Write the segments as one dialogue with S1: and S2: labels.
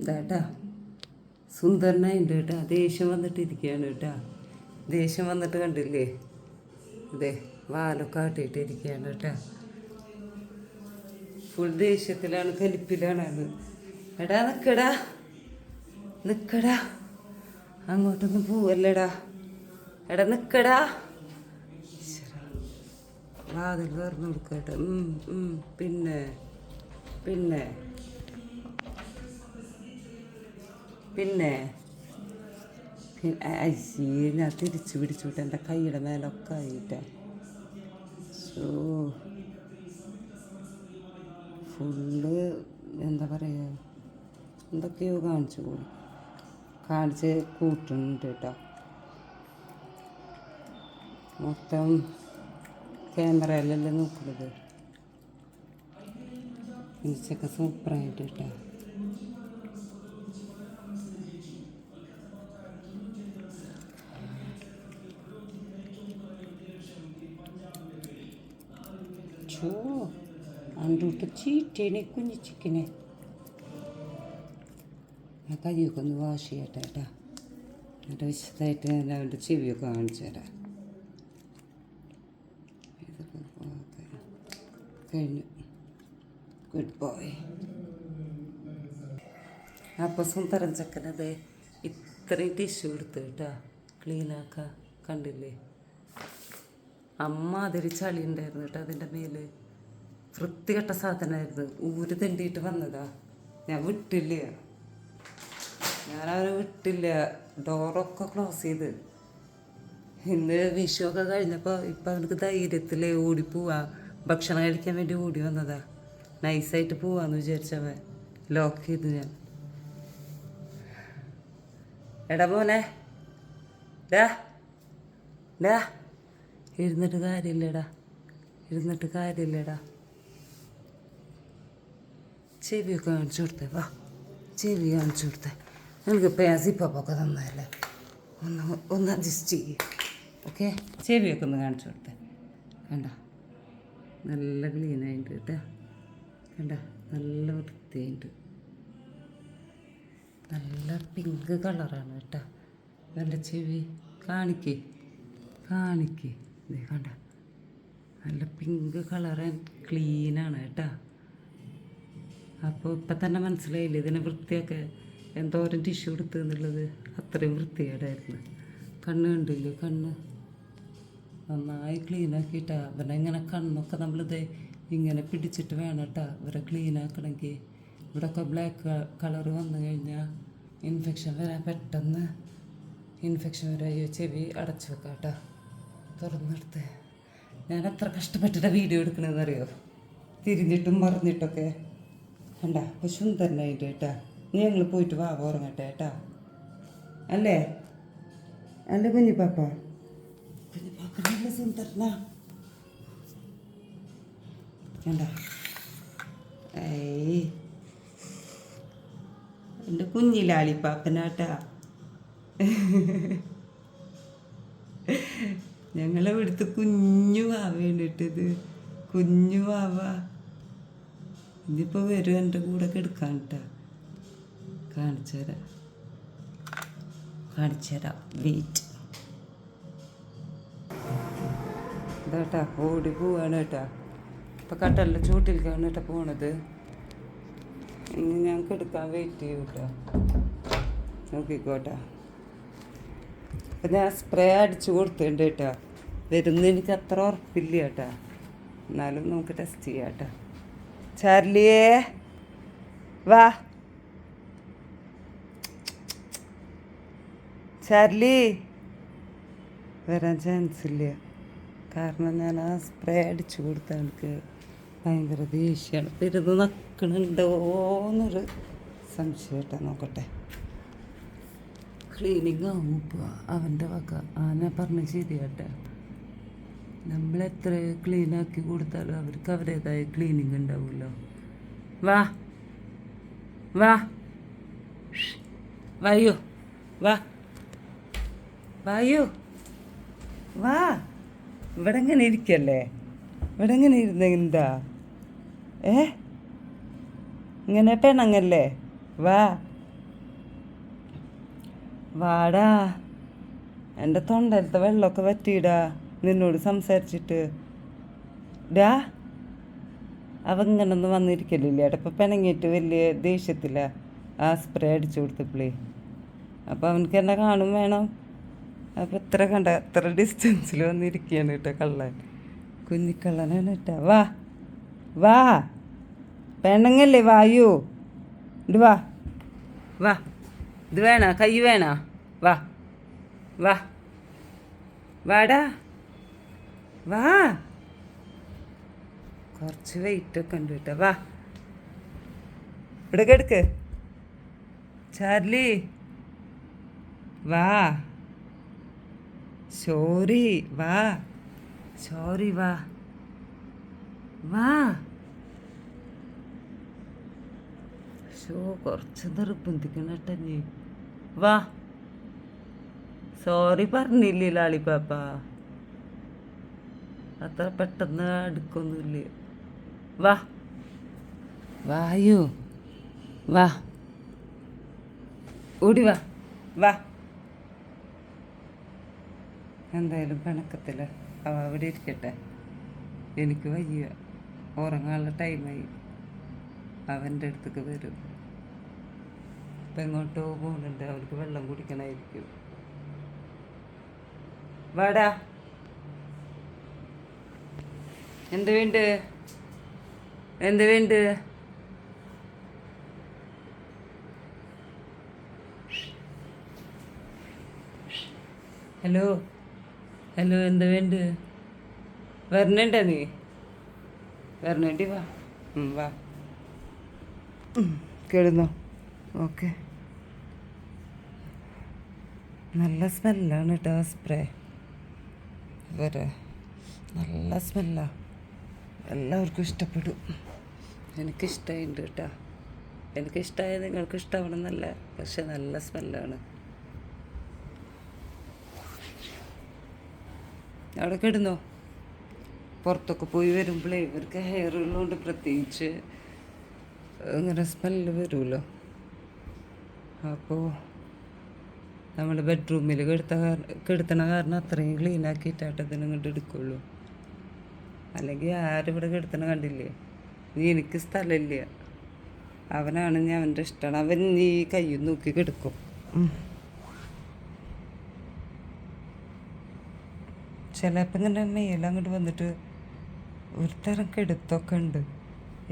S1: ഇതാട്ടാ. സുന്ദരനായിണ്ട് കേട്ടാ. ദേഷ്യം വന്നിട്ട് ഇരിക്കുകയാണ് കേട്ടാ. ദേഷ്യം വന്നിട്ട് കണ്ടില്ലേ? ഇതേ വാലൊക്കെ ആട്ടിയിട്ട് ഇരിക്കുകയാണ് കേട്ടാ. ഫുൾ ദേഷ്യത്തിലാണ് കലിപ്പിലാണ് അത് എടാ നിൽക്കടാ നിക്കടാ. അങ്ങോട്ടൊന്നും പോവല്ലടാ. എടാ നിൽക്കടാ. വാതിൽ തുറന്നു കൊടുക്കട്ടെ. പിന്നെ പിന്നെ. പിന്നെ ഞാൻ തിരിച്ചു പിടിച്ചുവിട്ട് എന്റെ കൈയുടെ മേലൊക്കെ ആയിട്ടാ. സോ ഫുള്ള് എന്താ പറയുക എന്തൊക്കെയോ കാണിച്ചു കൂടി കാണിച്ച് കൂട്ടുന്നുണ്ട് കേട്ടോ. മൊത്തം ക്യാമറയിലല്ലേ നോക്കുന്നത് ഇച്ചൊക്കെ സൂപ്പറായിട്ട് കേട്ടോ. ചീറ്റേനെ കുഞ്ഞു ചിക്കനെ ആ കൈയൊക്കെ ഒന്ന് വാഷ് ചെയ്യട്ടെ കേട്ടാ എന്നിട്ട് വിശദമായിട്ട് ഞാൻ അവന്റെ ചെവിയൊക്കെ കാണിച്ചു തരാം കഴിഞ്ഞു ഗുഡ് ബോയ് അപ്പോൾ സുന്ദരൻ ചക്കനത് ഇത്രയും ടിഷ്യൂ എടുത്ത് കേട്ടാ ക്ലീനാക്കാൻ കണ്ടില്ലേ അമ്മ അതിരി ചളി ഉണ്ടായിരുന്നു കേട്ടോ അതിന്റെ മേൽ വൃത്തികെട്ട സാധനമായിരുന്നു. ഊര് തെണ്ടിയിട്ട് വന്നതാ. ഞാൻ വിട്ടില്ല. ഞാൻ അവരെ വിട്ടില്ല. ഡോറൊക്കെ ക്ലോസ് ചെയ്ത്. ഇന്ന് വിഷുവൊക്കെ കഴിഞ്ഞപ്പോൾ ഇപ്പം അവനക്ക് ധൈര്യത്തിൽ ഓടി പോവാ. ഭക്ഷണം കഴിക്കാൻ വേണ്ടി ഓടി വന്നതാ. നൈസായിട്ട് പോവാന്ന് വിചാരിച്ചവൻ. ലോക്ക് ചെയ്തു ഞാൻ. എടാ പോനെ ഡാ ഡാ ഇരുന്നിട്ട് കാര്യമില്ലടാ. ഇരുന്നിട്ട് കാര്യമില്ലടാ. ചെവിയൊക്കെ കാണിച്ചു കൊടുത്തേ വാ ചെവി കാണിച്ചു കൊടുത്തേ എനിക്ക് പേസിപ്പൊക്കെ തന്നതല്ലേ ഒന്ന് ഒന്ന് അഡ്ജസ്റ്റ് ചെയ്യും ഓക്കെ ചെവിയൊക്കെ ഒന്ന് കാണിച്ചു കൊടുത്തേ കണ്ട നല്ല ക്ലീനായിട്ട് കേട്ടോ കണ്ട നല്ല വൃത്തിയായിട്ട് നല്ല പിങ്ക് കളറാണ് കേട്ടോ നല്ല ചെവി കാണിക്കേ കാണിക്കേ കണ്ട നല്ല പിങ്ക് കളർ ക്ലീനാണ് കേട്ടോ അപ്പോൾ ഇപ്പം തന്നെ മനസ്സിലായില്ലേ ഇതിനെ വൃത്തിയൊക്കെ എന്തോരം ടിഷ്യൂ എടുത്ത് എന്നുള്ളത്? അത്രയും വൃത്തികേടായിരുന്നു. കണ്ണ് കണ്ടില്ലേ? കണ്ണ്. നന്നായി ക്ലീൻ ആക്കിയിട്ടാ. അവനെ ഇങ്ങനെ കണ്ണൊക്കെ നമ്മളിത് ഇങ്ങനെ പിടിച്ചിട്ട് വേണം കേട്ടോ ഇവരെ ക്ലീനാക്കണമെങ്കിൽ ഇവിടെയൊക്കെ ബ്ലാക്ക് കളർ വന്നു കഴിഞ്ഞാൽ ഇൻഫെക്ഷൻ വരാൻ പെട്ടെന്ന് ഇൻഫെക്ഷൻ വരായി ചെവി അടച്ചു വെക്കാം കേട്ടോ തുറന്നെടുത്ത് ഞാൻ എത്ര കഷ്ടപ്പെട്ടിട്ട് വീഡിയോ എടുക്കണമെന്നറിയോ തിരിഞ്ഞിട്ടും മറിഞ്ഞിട്ടൊക്കെ. കണ്ട അപ്പോൾ സുന്ദരനായിട്ട് കേട്ടാ. നീ ഞങ്ങൾ പോയിട്ട് വാ ഉറങ്ങട്ടെ കേട്ടാ. അല്ലേ? അല്ലേ കുഞ്ഞിപ്പാപ്പ കുഞ്ഞിപ്പാപ്പ നല്ല സുന്ദരനാ. കണ്ട? കുഞ്ഞിലാളിപ്പാപ്പനാട്ടാ ഞങ്ങളെ ഇവിടുത്തെ കുഞ്ഞു വാവയാണ് ഇട്ടത് കുഞ്ഞു വാവ. ഇനിയിപ്പോൾ വരും എന്റെ കൂടെ കെടുക്കാൻ കേട്ടാ കാണിച്ചു തരാം. വെയിറ്റ് ഇതാട്ടാ ഓടി പോവാണ് കേട്ടാ. ഇപ്പം കട്ടലിന്റെ ചൂട്ടിലേക്കാണ് കേട്ടോ പോണത്. ഇനി ഞാൻ എടുക്കാൻ വെയിറ്റ് ചെയ്യും കേട്ടോ. നോക്കിക്കോട്ടെ. അപ്പം ഞാൻ സ്പ്രേ അടിച്ചു കൊടുത്തിട്ടുണ്ട് കേട്ടോ. വരുന്ന എനിക്ക് അത്ര ഉറപ്പില്ല കേട്ടോ. എന്നാലും നമുക്ക് ടെസ്റ്റ് ചെയ്യാം കേട്ടോ. ചാർലിയേ വാ. ചാർലി. വരാൻ ചാൻസ് ഇല്ല. കാരണം ഞാൻ ആ സ്പ്രേ അടിച്ചു കൊടുത്ത എനിക്ക് ഭയങ്കര ദേഷ്യമാണ് പെരുത് നക്കണുണ്ടോന്നൊരു സംശയട്ടെ കേട്ടോ നോക്കട്ടെ. ക്ലീനിങ് ആവും ഇപ്പോൾ അവന്റെ വക. ആ ഞാൻ പറഞ്ഞ ശരിയാട്ടെ. നമ്മൾ എത്ര ക്ലീൻ ആക്കി കൊടുത്താലും അവർക്ക് അവരുടേതായ ക്ലീനിങ് ഉണ്ടാവുമല്ലോ. വാ. വാ. വായോ. വാ. വായോ. വാ. ഇവിടെ ഇങ്ങനെ ഇരിക്കല്ലേ? ഇവിടെ ഇങ്ങനെ ഇരുന്ന എന്താ? ഏ? ഇങ്ങനെ പെണങ്ങല്ലേ? വാ. വാടാ. എന്റെ തൊണ്ടലത്തെ വെള്ളമൊക്കെ വറ്റിയിടാ. നിന്നോട് സംസാരിച്ചിട്ട് ഡാ അവ ഇങ്ങനെ ഒന്നും വന്നിരിക്കലില്ല ഇടപ്പം പിണങ്ങിയിട്ട് വലിയ ദേഷ്യത്തില്ല ആ സ്പ്രേ അടിച്ചു കൊടുത്തപ്പോളേ. അപ്പോൾ അവനക്ക് എന്നെ കാണും വേണം. അപ്പോൾ ഇത്ര കണ്ട അത്ര ഡിസ്റ്റൻസിൽ വന്നിരിക്കുകയാണ് കേട്ടോ കള്ളൻ. കുഞ്ഞിക്കള്ളനാണ് കേട്ടോ. വാ വാ. പെണ്ണങ്ങല്ലേ വായു. ഇത് വാ. വാ. ഇത് വേണ? കൈ വേണ? വാ. വാ. വാടാ. വാ. കുറച്ച് വെയിറ്റ് ഒക്കെ ഉണ്ട് കേട്ടോ. വാ. ഇവിടെ കിടക്ക് ചാർലി. വാ. സോറി. വാ. സോറി വാ. വാ. ഷോ കുറച്ച് നിർബന്ധിക്കണം കേട്ടോ നീ. വാ. സോറി പറഞ്ഞില്ലേ ലാളിപ്പാപ്പ. അത്ര പെട്ടെന്ന് അടുക്കൊന്നുമില്ല. വാ. വായു. വാ. ഓടി വാ. വാ. എന്തായാലും പിണക്കത്തില്ല അവ അവിടെ ഇരിക്കട്ടെ. എനിക്ക് വയ്യ. ഉറങ്ങാനുള്ള ടൈമായി. അവന്റെ അടുത്തേക്ക് വരും. ഇപ്പം എങ്ങോട്ടോ പോകുന്നുണ്ട്. അവർക്ക് വെള്ളം കുടിക്കണമായിരിക്കും. വാടാ. എന്ത് വേണ്ട? എന്ത് വേണ്ട? ഹലോ ഹലോ എന്ത് വേണ്ട? വരണണ്ട നീ? വരണേണ്ടി വാ. വാ. കിടന്നോ? ഓക്കെ. നല്ല സ്മെല്ലാണ് കേട്ടോ സ്പ്രേ. വരെ നല്ല സ്മെല്ലാണ് എല്ലാവർക്കും ഇഷ്ടപ്പെടും. എനിക്കിഷ്ടമായിട്ടുണ്ട് കേട്ടോ. എനിക്കിഷ്ടമായ നിങ്ങൾക്ക് ഇഷ്ടമാവണമെന്നല്ല പക്ഷെ നല്ല സ്മെല്ലാണ്. അവിടെ കിടന്നോ? പുറത്തൊക്കെ പോയി വരുമ്പോഴേ ഇവർക്ക് ഹെയർ ഉള്ളതുകൊണ്ട് പ്രത്യേകിച്ച് ഇങ്ങനെ സ്മെല്ല് വരുമല്ലോ അപ്പോൾ നമ്മൾ ബെഡ്റൂമിൽ കെടുത്ത കിടത്തണ കാരണം അത്രയും ഇതിന് ഇങ്ങോട്ട് എടുക്കുള്ളൂ. അല്ലെങ്കിൽ ആരും ഇവിടെ കിടത്തണ കണ്ടില്ലേ? നീ എനിക്ക് സ്ഥലമില്ല. അവനാണ് ഞാൻ അവന്റെ ഇഷ്ടമാണ് അവൻ നീ കയ്യിൽ നോക്കി കിടക്കും. ചിലപ്പോൾ ഇങ്ങനെ മേലെ അങ്ങോട്ട് വന്നിട്ട് ഒരു തരം കെടുത്തൊക്കെ ഉണ്ട്.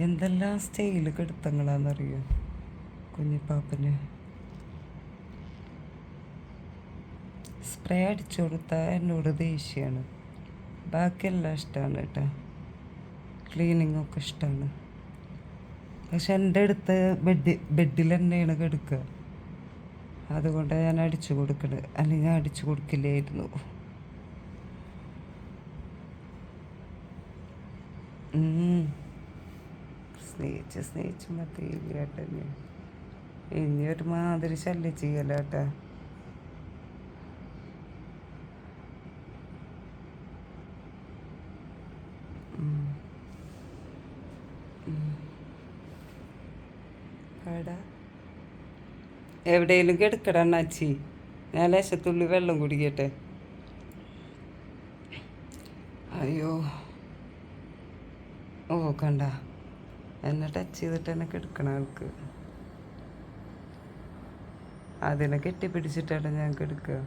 S1: എന്തെല്ലാം സ്റ്റൈൽ കെടുത്തങ്ങളാണെന്നറിയോ? കുഞ്ഞിപ്പാപ്പന് സ്പ്രേ അടിച്ചു കൊടുത്താൽ എന്നോട് ദേഷ്യമാണ് ബാക്കിയെല്ലാം ഇഷ്ടമാണ് കേട്ടോ. ക്ലീനിങ് ഒക്കെ ഇഷ്ടമാണ് പക്ഷെ എന്റെ അടുത്ത് ബെഡ് ബെഡിൽ തന്നെയാണ് കിടക്കുക. അതുകൊണ്ട് ഞാൻ അടിച്ചു കൊടുക്കണത് അല്ലെങ്കിൽ അടിച്ചു കൊടുക്കില്ലായിരുന്നു. സ്നേഹിച്ച് സ്നേഹിച്ച് മതി കേട്ടോ ഇനി. ഒരു ഒരുമാതിരി ശല്യം ചെയ്യല കേട്ടാ എവിടെയെങ്കിലും കിടക്കട അണ്ണാച്ചി? ഞാൻ വെള്ളം കുടിക്കട്ടെ. അയ്യോ. ഓ കണ്ട. എന്നെ ടച്ച് ചെയ്തിട്ട് എന്നെ കിടക്കണ ആൾക്ക്. അതിനെ കെട്ടിപ്പിടിച്ചിട്ടാണ് ഞാൻ കിടക്കുക.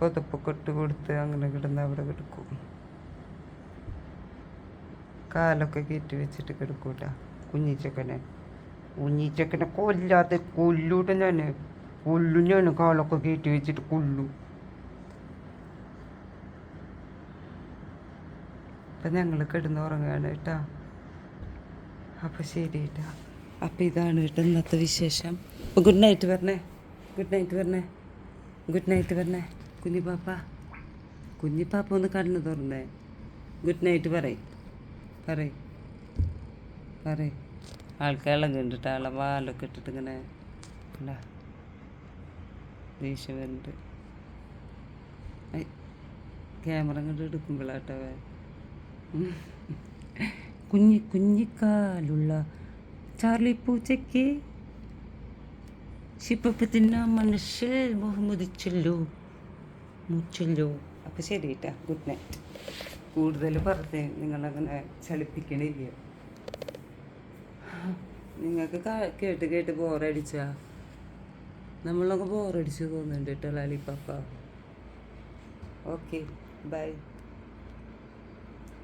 S1: പുതപ്പ് കൊട്ട് കൊടുത്ത് അങ്ങനെ കിടന്ന് അവിടെ കിടക്കും. കാലൊക്കെ കയറ്റി വെച്ചിട്ട് കിടക്കൂട്ടാ. കുഞ്ഞിച്ചക്കനെ. കുഞ്ഞിച്ചക്കനെ കൊല്ലാതെ കൊല്ലൂട്ട തന്നെ കൊല്ലും ഞാൻ കാലൊക്കെ കയറ്റി വെച്ചിട്ട് കൊല്ലു. അപ്പം ഞങ്ങൾ കിടന്നുറങ്ങുകയാണ് കേട്ടോ. അപ്പോൾ ശരി കേട്ടോ. അപ്പോൾ ഇതാണ് കേട്ടോ ഇന്നത്തെ വിശേഷം. ഗുഡ് നൈറ്റ് പറഞ്ഞേ. ഗുഡ് നൈറ്റ് പറഞ്ഞേ. ഗുഡ് നൈറ്റ് പറഞ്ഞേ. കുഞ്ഞിപ്പാപ്പ കുഞ്ഞിപ്പാപ്പ ഒന്ന് കണ്ണു തുറന്നേ. ഗുഡ് നൈറ്റ് പറയും. പറയും. പറയും. ആൾക്കെല്ലാം കണ്ടിട്ട് ആളെ വാലൊക്കെ ഇട്ടിട്ട് ഇങ്ങനെ എന്താ ദേഷ്യം വരുന്നുണ്ട് ക്യാമറ കണ്ട് എടുക്കുമ്പോഴാട്ടോ കുഞ്ഞി കുഞ്ഞിക്കാലുള്ള ചാർലി പൂച്ചയ്ക്ക് തിന്ന മനസ്സിൽ മുഹമ്മദിച്ചല്ലോ മുച്ചല്ലോ. അപ്പം ശരി കേട്ടാ ഗുഡ് നൈറ്റ്. കൂടുതൽ പറഞ്ഞ് നിങ്ങളങ്ങനെ ചലിപ്പിക്കണില്ല നിങ്ങൾക്ക് കേട്ട് കേട്ട് ബോറടിച്ചാ? നമ്മളൊക്കെ ബോറടിച്ച് തോന്നുന്നുണ്ട് കേട്ടോ ലാലിപ്പാപ്പ. Okay bye.